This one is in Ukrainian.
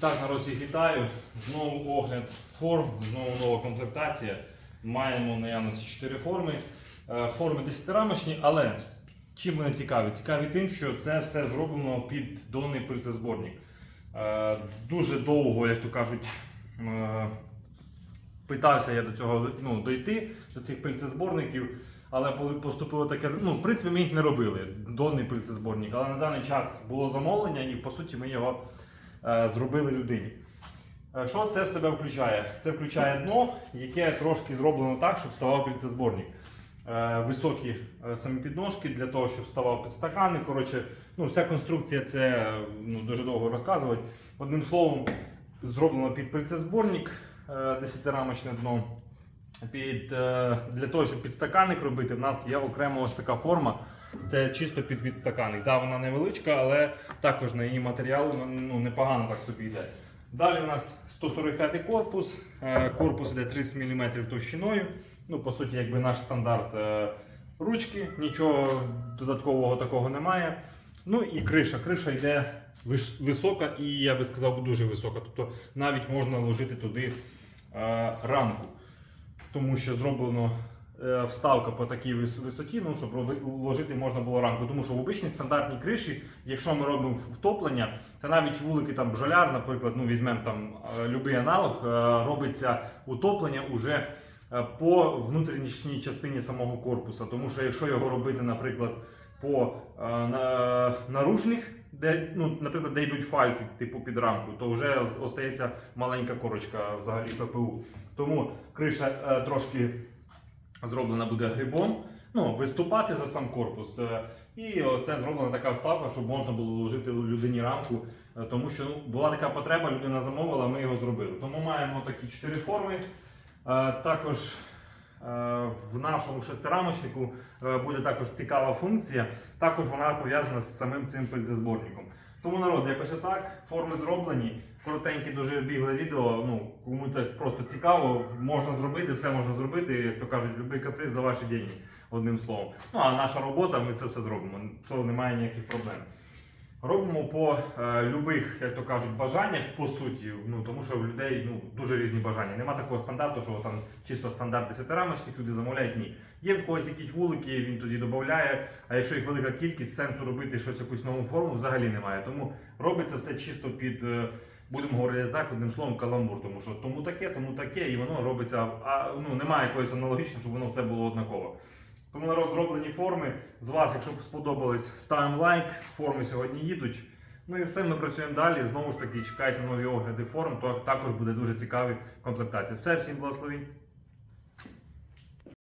Так, народ всіх вітаю. Знову огляд форм, знову нова комплектація. Маємо наявності 4 форми. Е, Форми 10-рамочні, але чим вони цікаві? Цікаві тим, що це все зроблено під донний пильцезборник. Е, Дуже довго, як то кажуть, е, питався я до цього ну, дойти, до цих пильцезборників. Але поступило таке, ну, в принципі, ми їх не робили, донний пильцезборник, але на даний час було замовлення, і по суті ми його зробили людині. Е, Що це в себе включає? Це включає дно, яке трошки зроблено так, щоб вставав пільцезборник. Е, Високі е, самі підножки для того, щоб вставав під стакани. Коротше, ну, вся конструкція це е, ну, дуже довго розказувати. Одним словом, зроблено під пильцезборник, 10-рамочне дно. Під, е, для того, щоб підстаканник робити, в нас є окрема ось така форма. Це чисто під підстаканник. Да, вона невеличка, але також на її матеріал ну, непогано так собі йде. Далі у нас 145 корпус. Е, Корпус йде 30 мм товщиною. Ну, по суті, якби наш стандарт е, ручки, нічого додаткового такого немає. Ну і криша. Криша йде висока і я би сказав дуже висока. Тобто навіть можна вложити туди рамку тому що зроблено е, вставка по такій висоті, ну, щоб вложити можна було рамку. Тому що в обичній стандартній криші, якщо ми робимо втоплення, то навіть вулики там бджоляр, наприклад, ну візьмемо там е, любий аналог, е, робиться утоплення уже по внутрішній частині самого корпуса. Тому що якщо його робити, наприклад, по на, наружних, де, ну, наприклад, де йдуть фальці, типу під рамку, то вже остається маленька корочка взагалі ППУ. Тому криша е, трошки зроблена буде грибом. Ну, виступати за сам корпус. Е, І це зроблена така вставка, щоб можна було вложити людині рамку. Е, Тому що ну, була така потреба, людина замовила, ми його зробили. Тому маємо такі чотири форми. Е, Також в нашому шестирамочнику е, буде також цікава функція. Також вона пов'язана з самим цим пильцезборником. Тому народ, якось отак, форми зроблені. Коротеньке, дуже бігле відео. Ну, кому так просто цікаво, можна зробити, все можна зробити, як то кажуть, будь-який каприз за ваші деньги, одним словом. Ну а наша робота, ми це все зробимо. То немає ніяких проблем. Робимо по е, любих, як то кажуть, бажаннях, по суті. Ну тому що в людей ну, дуже різні бажання. Нема такого стандарту, що там чисто стандарт 10 рамочки, люди замовляють. Ні. Є в когось якісь вулики, він тоді додає. А якщо їх велика кількість, сенсу робити щось якусь нову форму взагалі немає. Тому робиться все чисто під. е, Будемо говорити так, одним словом, каламбур, тому що тому таке, тому таке, і воно робиться. А ну немає якоїсь аналогічного, щоб воно все було однаково. Тому народ зроблені форми. З вас, якщо сподобались, ставимо лайк. Форми сьогодні їдуть. Ну і все, ми працюємо далі. Знову ж таки, чекайте нові огляди форм, то також буде дуже цікаві комплектації. Все, всім благословінь.